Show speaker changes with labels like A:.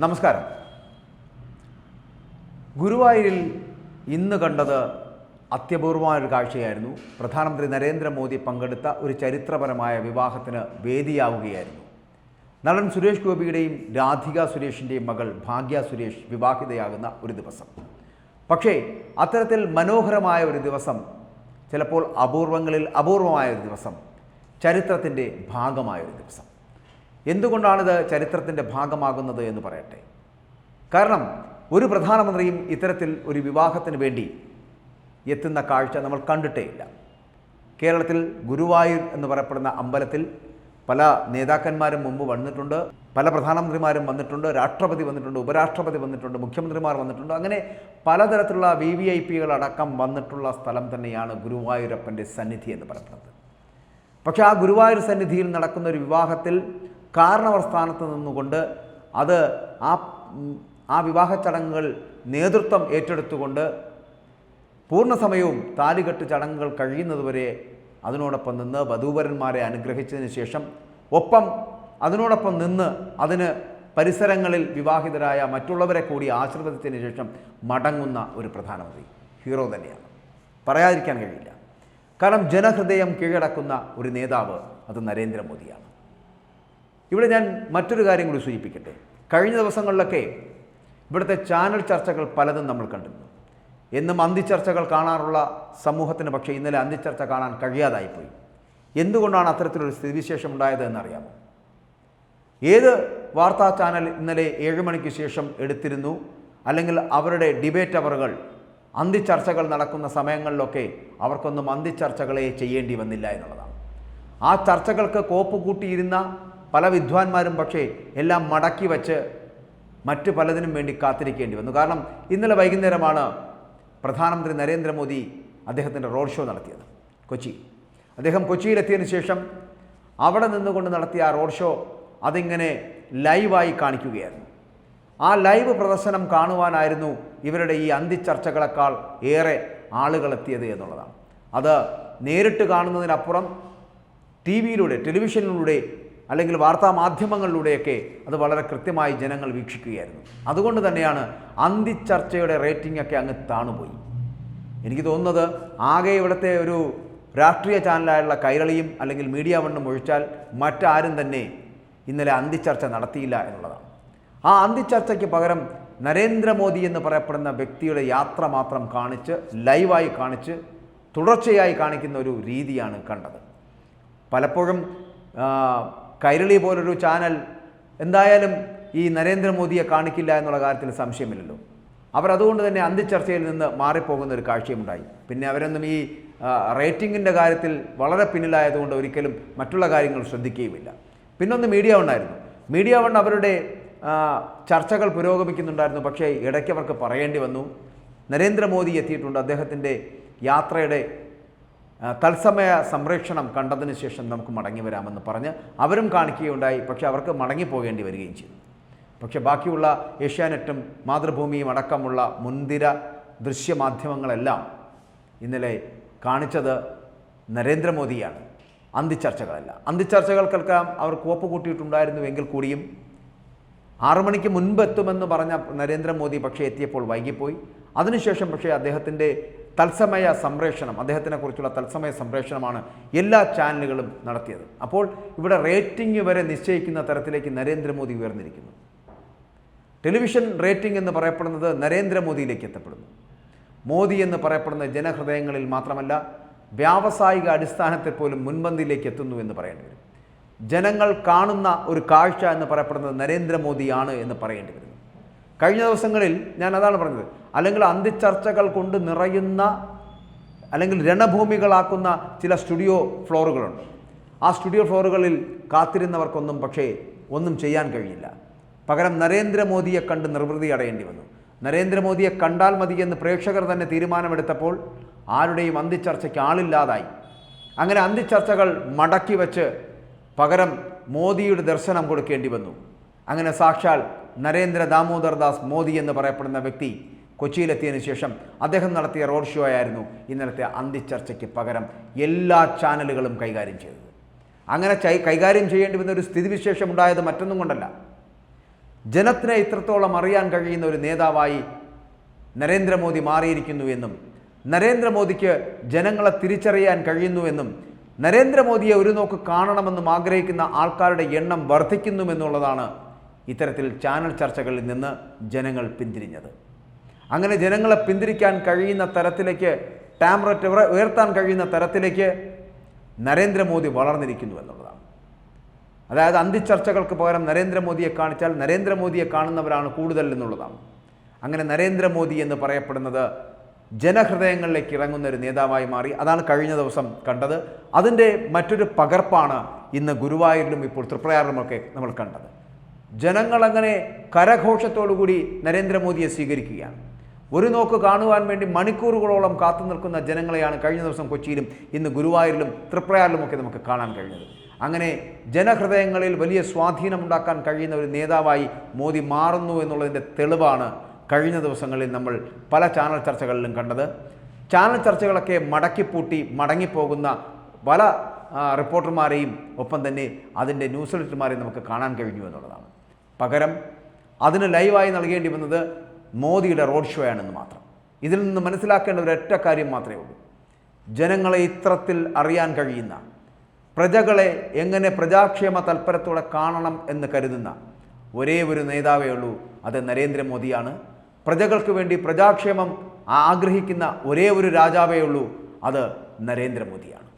A: നമസ്കാരം. ഗുരുവായൂരിൽ ഇന്ന് കണ്ടത് അത്യപൂർവമായ ഒരു കാഴ്ചയായിരുന്നു. പ്രധാനമന്ത്രി നരേന്ദ്രമോദി പങ്കെടുത്ത ഒരു ചരിത്രപരമായ വിവാഹത്തിന് വേദിയാവുകയായിരുന്നു. നടൻ സുരേഷ് ഗോപിയുടെയും രാധിക സുരേഷിന്റെയും മകൾ ഭാഗ്യ സുരേഷ് വിവാഹിതയാകുന്ന ഒരു ദിവസം. പക്ഷേ അത്തരത്തിൽ മനോഹരമായ ഒരു ദിവസം ചിലപ്പോൾ അപൂർവങ്ങളിൽ അപൂർവമായ ഒരു ദിവസം ചരിത്രത്തിന്റെ ഭാഗമായ ഒരു ദിവസം. എന്തുകൊണ്ടാണിത് ചരിത്രത്തിന്റെ ഭാഗമാകുന്നത് എന്ന് പറയട്ടെ? കാരണം ഒരു പ്രധാനമന്ത്രിയും ഇത്തരത്തിൽ ഒരു വിവാഹത്തിന് വേണ്ടി എത്തുന്ന കാഴ്ച നമ്മൾ കണ്ടിട്ടേ ഇല്ല. കേരളത്തിൽ ഗുരുവായൂർ എന്ന് പറയപ്പെടുന്ന അമ്പലത്തിൽ പല നേതാക്കന്മാരും മുമ്പ് വന്നിട്ടുണ്ട് പല പ്രധാനമന്ത്രിമാരും വന്നിട്ടുണ്ട് രാഷ്ട്രപതി വന്നിട്ടുണ്ട് ഉപരാഷ്ട്രപതി വന്നിട്ടുണ്ട് മുഖ്യമന്ത്രിമാർ വന്നിട്ടുണ്ട്. അങ്ങനെ പലതരത്തിലുള്ള വി വി ഐ പികളടക്കം വന്നിട്ടുള്ള സ്ഥലം തന്നെയാണ് ഗുരുവായൂരപ്പന്റെ സന്നിധി എന്ന് പറയുന്നത് പക്ഷേ ആ ഗുരുവായൂർ സന്നിധിയിൽ നടക്കുന്ന ഒരു വിവാഹത്തിൽ കാരണവർ സ്ഥാനത്ത് നിന്നുകൊണ്ട് അത് ആ ആ വിവാഹ ചടങ്ങുകൾ നേതൃത്വം ഏറ്റെടുത്തുകൊണ്ട് പൂർണസമയവും താലികെട്ട് ചടങ്ങുകൾ കഴിയുന്നതുവരെ അതിനോടൊപ്പം നിന്ന് വധൂവരന്മാരെ അനുഗ്രഹിച്ചതിന് ശേഷം ഒപ്പം അതിനോടൊപ്പം നിന്ന് അതിന് പരിസരങ്ങളിൽ വിവാഹിതരായ മറ്റുള്ളവരെ കൂടി ആശ്രിതത്തിന് ശേഷം മടങ്ങുന്ന ഒരു പ്രധാനമന്ത്രി. ഹീറോ തന്നെയാണ്. പറയാതിരിക്കാൻ കഴിയില്ല. കാരണം ജനഹൃദയം കീഴടക്കുന്ന ഒരു നേതാവ് അത് നരേന്ദ്രമോദിയാണ്. ഇവിടെ ഞാൻ മറ്റൊരു കാര്യം കൂടി സൂചിപ്പിക്കട്ടെ. കഴിഞ്ഞ ദിവസങ്ങളിലൊക്കെ ഇവിടുത്തെ ചാനൽ ചർച്ചകൾ പലതും നമ്മൾ കണ്ടിരുന്നു. എന്നും അന്തിച്ചർച്ചകൾ കാണാറുള്ള സമൂഹത്തിന് പക്ഷേ ഇന്നലെ അന്തിച്ചർച്ച കാണാൻ കഴിയാതായിപ്പോയി. എന്തുകൊണ്ടാണ് അത്തരത്തിലൊരു സ്ഥിതിവിശേഷം ഉണ്ടായത് എന്നറിയാമോ? ഏത് വാർത്താ ചാനൽ ഇന്നലെ ഏഴ് മണിക്ക് ശേഷം എടുത്തിരുന്നു? അല്ലെങ്കിൽ അവരുടെ ഡിബേറ്റ് അവറുകൾ അന്തിച്ചർച്ചകൾ നടക്കുന്ന സമയങ്ങളിലൊക്കെ അവർക്കൊന്നും അന്തിച്ചർച്ചകളെ ചെയ്യേണ്ടി വന്നില്ല എന്നുള്ളതാണ്. ആ ചർച്ചകൾക്ക് കോപ്പ് കൂട്ടിയിരുന്ന പല വിദ്വാൻമാരും പക്ഷേ എല്ലാം മടക്കി വച്ച് മറ്റ് പലതിനും വേണ്ടി കാത്തിരിക്കേണ്ടി വന്നു. കാരണം ഇന്നലെ വൈകുന്നേരമാണ് പ്രധാനമന്ത്രി നരേന്ദ്രമോദി അദ്ദേഹത്തിന്റെ റോഡ് ഷോ നടത്തിയത്. കൊച്ചി. അദ്ദേഹം കൊച്ചിയിലെത്തിയതിനു ശേഷം അവിടെ നിന്നുകൊണ്ട് നടത്തിയ ആ റോഡ് ഷോ അതിങ്ങനെ ലൈവായി കാണിക്കുകയായിരുന്നു. ആ ലൈവ് പ്രദർശനം കാണുവാനായിരുന്നു ഇവരുടെ ഈ അന്തിച്ചർച്ചകളെക്കാൾ ഏറെ ആളുകൾ എത്തിയത് എന്നുള്ളതാണ്. അത് നേരിട്ട് കാണുന്നതിനപ്പുറം ടി വിയിലൂടെ ടെലിവിഷനിലൂടെ അല്ലെങ്കിൽ വാർത്താ മാധ്യമങ്ങളിലൂടെയൊക്കെ അത് വളരെ കൃത്യമായി ജനങ്ങൾ വീക്ഷിക്കുകയായിരുന്നു. അതുകൊണ്ട് തന്നെയാണ് അന്തിച്ചർച്ചയുടെ റേറ്റിംഗ് ഒക്കെ അങ്ങ് താണുപോയി. എനിക്ക് തോന്നുന്നത് ആകെ ഇവിടുത്തെ ഒരു രാഷ്ട്രീയ ചാനലായുള്ള കൈരളിയും അല്ലെങ്കിൽ മീഡിയ വണ്ണും ഒഴിച്ചാൽ മറ്റാരും തന്നെ ഇന്നലെ അന്തിച്ചർച്ച നടത്തിയില്ല എന്നുള്ളതാണ്. ആ അന്തിച്ചർച്ചയ്ക്ക് പകരം നരേന്ദ്രമോദി എന്ന് പറയപ്പെടുന്ന വ്യക്തിയുടെ യാത്ര മാത്രം കാണിച്ച് ലൈവായി കാണിച്ച് തുടർച്ചയായി കാണിക്കുന്ന ഒരു രീതിയാണ് കണ്ടത്. പലപ്പോഴും കൈരളി പോലൊരു ചാനൽ എന്തായാലും ഈ നരേന്ദ്രമോദിയെ കാണിക്കില്ല എന്നുള്ള കാര്യത്തിൽ സംശയമില്ലല്ലോ. അവർ അതുകൊണ്ട് തന്നെ അന്തിച്ചർച്ചയിൽ നിന്ന് മാറിപ്പോകുന്ന ഒരു കാഴ്ചയുണ്ടായി പിന്നെ അവരൊന്നും ഈ റേറ്റിങ്ങിന്റെ കാര്യത്തിൽ വളരെ പിന്നിലായതുകൊണ്ട് ഒരിക്കലും മറ്റുള്ള കാര്യങ്ങൾ ശ്രദ്ധിക്കുകയുമില്ല. പിന്നൊന്ന് മീഡിയ ഉണ്ടായിരുന്നു മീഡിയ വൺ അവരുടെ ചർച്ചകൾ പുരോഗമിക്കുന്നുണ്ടായിരുന്നു. പക്ഷേ ഇടയ്ക്ക് അവർക്ക് പറയേണ്ടി വന്നു. നരേന്ദ്രമോദി എത്തിയിട്ടുണ്ട് അദ്ദേഹത്തിന്റെ യാത്രയുടെ തത്സമയ സംരക്ഷണം കണ്ടതിന് ശേഷം നമുക്ക് മടങ്ങി വരാമെന്ന് പറഞ്ഞ് അവരും കാണിക്കുകയുണ്ടായി. പക്ഷേ അവർക്ക് മടങ്ങിപ്പോകേണ്ടി വരികയും ചെയ്തു. പക്ഷേ ബാക്കിയുള്ള ഏഷ്യാനെറ്റും മാതൃഭൂമിയും അടക്കമുള്ള മുൻതിര ദൃശ്യമാധ്യമങ്ങളെല്ലാം ഇന്നലെ കാണിച്ചത് നരേന്ദ്രമോദിയാണ്. അന്തിച്ചർച്ചകളല്ല അന്തിച്ചർച്ചകൾക്കെല്ലാം അവർ കോപ്പ് കൂട്ടിയിട്ടുണ്ടായിരുന്നുവെങ്കിൽ കൂടിയും ആറു മണിക്ക് മുൻപ് എത്തുമെന്ന് പറഞ്ഞ നരേന്ദ്രമോദി പക്ഷേ എത്തിയപ്പോൾ വൈകിപ്പോയി. അതിനുശേഷം പക്ഷേ അദ്ദേഹത്തിന്റെ തത്സമയ സംപ്രേഷണം അദ്ദേഹത്തിനെ കുറിച്ചുള്ള തത്സമയ സംപ്രേഷണമാണ് എല്ലാ ചാനലുകളും നടത്തിയത്. അപ്പോൾ ഇവിടെ റേറ്റിംഗ് വരെ നിശ്ചയിക്കുന്ന തരത്തിലേക്ക് നരേന്ദ്രമോദി ഉയർന്നിരിക്കുന്നു. ടെലിവിഷൻ റേറ്റിംഗ് എന്ന് പറയപ്പെടുന്നത് നരേന്ദ്രമോദിയിലേക്ക് എത്തപ്പെടുന്നു. മോദി എന്ന് പറയപ്പെടുന്ന ജനഹൃദയങ്ങളിൽ മാത്രമല്ല വ്യാവസായിക അടിസ്ഥാനത്തിൽ പോലും മുൻപന്തിയിലേക്ക് എത്തുന്നു എന്ന് പറയേണ്ടി വരും. ജനങ്ങൾ കാണുന്ന ഒരു കാഴ്ച എന്ന് പറയപ്പെടുന്നത് നരേന്ദ്രമോദിയാണ് എന്ന് പറയേണ്ടി വരുന്നു. കഴിഞ്ഞ ദിവസങ്ങളിൽ ഞാൻ അതാണ് പറഞ്ഞത്. അല്ലെങ്കിൽ അന്തിച്ചർച്ചകൾ കൊണ്ട് നിറയുന്ന അല്ലെങ്കിൽ രണഭൂമികളാക്കുന്ന ചില സ്റ്റുഡിയോ ഫ്ലോറുകളുണ്ട്. ആ സ്റ്റുഡിയോ ഫ്ലോറുകളിൽ കാത്തിരുന്നവർക്കൊന്നും പക്ഷേ ഒന്നും ചെയ്യാൻ കഴിയില്ല പകരം നരേന്ദ്രമോദിയെ കണ്ട് നിർവൃതി അടയേണ്ടി വന്നു. നരേന്ദ്രമോദിയെ കണ്ടാൽ മതി എന്ന് പ്രേക്ഷകർ തന്നെ തീരുമാനമെടുത്തപ്പോൾ ആരുടെയും അന്തിച്ചർച്ചയ്ക്ക് ആളില്ലാതായി. അങ്ങനെ അന്തിച്ചർച്ചകൾ മടക്കി വെച്ച് പകരം മോദിയുടെ ദർശനം കൊടുക്കേണ്ടി വന്നു. അങ്ങനെ സാക്ഷാൽ നരേന്ദ്ര ദാമോദർ ദാസ് മോദി എന്ന് പറയപ്പെടുന്ന വ്യക്തി കൊച്ചിയിലെത്തിയതിനു ശേഷം അദ്ദേഹം നടത്തിയ റോഡ് ഷോ ആയിരുന്നു ഇന്നലത്തെ അന്തിച്ചർച്ചയ്ക്ക് പകരം എല്ലാ ചാനലുകളും കൈകാര്യം ചെയ്തത്. അങ്ങനെ കൈകാര്യം ചെയ്യേണ്ടി വന്ന ഒരു സ്ഥിതിവിശേഷം ഉണ്ടായത് മറ്റൊന്നും കൊണ്ടല്ല. ജനത്തിനെ ഇത്രത്തോളം അറിയാൻ കഴിയുന്ന ഒരു നേതാവായി നരേന്ദ്രമോദി മാറിയിരിക്കുന്നു എന്നും നരേന്ദ്രമോദിക്ക് ജനങ്ങളെ തിരിച്ചറിയാൻ കഴിയുന്നുവെന്നും നരേന്ദ്രമോദിയെ ഒരു നോക്ക് കാണണമെന്നും ആഗ്രഹിക്കുന്ന ആൾക്കാരുടെ എണ്ണം വർദ്ധിക്കുന്നുമെന്നുള്ളതാണ് ഇത്തരത്തിൽ ചാനൽ ചർച്ചകളിൽ നിന്ന് ജനങ്ങൾ പിന്തിരിഞ്ഞത്. അങ്ങനെ ജനങ്ങളെ പിന്തിരിക്കാൻ കഴിയുന്ന തരത്തിലേക്ക് ടാംററ്റ് ഉയർത്താൻ കഴിയുന്ന തരത്തിലേക്ക് നരേന്ദ്രമോദി വളർന്നിരിക്കുന്നു എന്നുള്ളതാണ്. അതായത് അന്തിച്ചർച്ചകൾക്ക് പകരം നരേന്ദ്രമോദിയെ കാണിച്ചാൽ നരേന്ദ്രമോദിയെ കാണുന്നവരാണ് കൂടുതൽ എന്നുള്ളതാണ്. അങ്ങനെ നരേന്ദ്രമോദി എന്ന് പറയപ്പെടുന്നത് ജനഹൃദയങ്ങളിലേക്ക് ഇറങ്ങുന്ന ഒരു നേതാവായി മാറി. അതാണ് കഴിഞ്ഞ ദിവസം കണ്ടത്. അതിന്റെ മറ്റൊരു പകർപ്പാണ് ഇന്ന് ഗുരുവായൂരിലും ഇപ്പോൾ തൃപ്രയാറിലുമൊക്കെ നമ്മൾ കണ്ടത്. ജനങ്ങളങ്ങനെ കരഘോഷത്തോടുകൂടി നരേന്ദ്രമോദിയെ സ്വീകരിക്കുകയാണ്. ഒരു നോക്ക് കാണുവാൻ വേണ്ടി മണിക്കൂറുകളോളം കാത്തു നിൽക്കുന്ന ജനങ്ങളെയാണ് കഴിഞ്ഞ ദിവസം കൊച്ചിയിലും ഇന്ന് ഗുരുവായൂരിലും തൃപ്രയാറിലുമൊക്കെ നമുക്ക് കാണാൻ കഴിഞ്ഞത്. അങ്ങനെ ജനഹൃദയങ്ങളിൽ വലിയ സ്വാധീനമുണ്ടാക്കാൻ കഴിയുന്ന ഒരു നേതാവായി മോദി മാറുന്നു എന്നുള്ളതിന്റെ തെളിവാണ് കഴിഞ്ഞ ദിവസങ്ങളിൽ നമ്മൾ പല ചാനൽ ചർച്ചകളിലും കണ്ടത്. ചാനൽ ചർച്ചകളൊക്കെ മടക്കിപ്പൂട്ടി മടങ്ങിപ്പോകുന്ന പല റിപ്പോർട്ടർമാരെയും ഒപ്പം തന്നെ അതിന്റെ ന്യൂസ് എഡിറ്റർമാരെയും നമുക്ക് കാണാൻ കഴിഞ്ഞു എന്നുള്ളതാണ്. പകരം അതിന് ലൈവായി നൽകേണ്ടി വന്നത് മോദിയുടെ റോഡ് ഷോ ആണെന്ന് മാത്രം. ഇതിൽ നിന്ന് മനസ്സിലാക്കേണ്ട ഒരു ഒറ്റ കാര്യം മാത്രമേ ഉള്ളൂ. ജനങ്ങളെ ഇത്രത്തിൽ അറിയാൻ കഴിയുന്ന പ്രജകളെ എങ്ങനെ പ്രജാക്ഷേമ തൽപരത്തോടെ കാണണം എന്ന് കരുതുന്ന ഒരേ ഒരു നേതാവേ ഉള്ളൂ അത് നരേന്ദ്രമോദിയാണ്. പ്രജകൾക്ക് വേണ്ടി പ്രജാക്ഷേമം ആഗ്രഹിക്കുന്ന ഒരേ ഒരു രാജാവേ ഉള്ളൂ അത് നരേന്ദ്രമോദിയാണ്.